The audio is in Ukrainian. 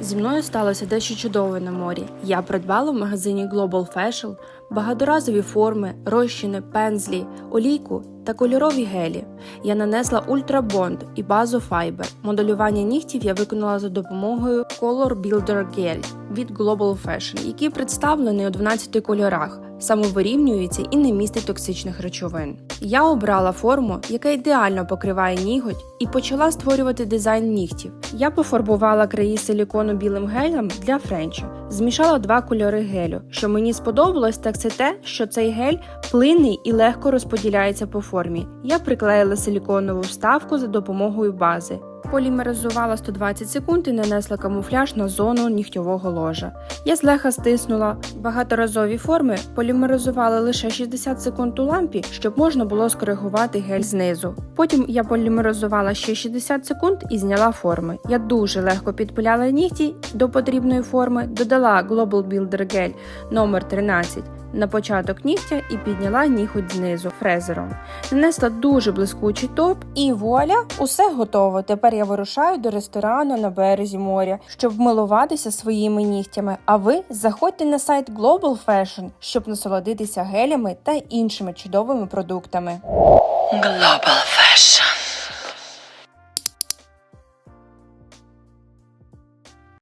Зі мною сталося дещо чудове на морі. Я придбала в магазині Global Fashion багаторазові форми, розчини, пензлі, олійку та кольорові гелі. Я нанесла Bond і базу Fiber. Моделювання нігтів я виконала за допомогою Color Builder Gel від Global Fashion, який представлений у 12 кольорах, самовирівнюється і не містить токсичних речовин. Я обрала форму, яка ідеально покриває ніготь, і почала створювати дизайн нігтів. Я пофарбувала краї силікону білим гелем для френчу, змішала два кольори гелю. Що мені сподобалось, так це те, що цей гель плинний і легко розподіляється по формі. Я приклеїла силіконову вставку за допомогою бази. Полімеризувала 120 секунд і нанесла камуфляж на зону нігтьового ложа. Я злегка стиснула багаторазові форми, полімеризувала лише 60 секунд у лампі, щоб можна було скоригувати гель знизу. Потім я полімеризувала ще 60 секунд і зняла форми. Я дуже легко підпиляла нігті до потрібної форми, додала Global Builder Gel номер 13 на початок нігтя і підняла ніготь знизу фрезером. Нанесла дуже блискучий топ і вуаля, усе готово. Тепер я вирушаю до ресторану на березі моря, щоб милуватися своїми нігтями. А ви заходьте на сайт Global Fashion, щоб насолодитися гелями та іншими чудовими продуктами. Global Fashion.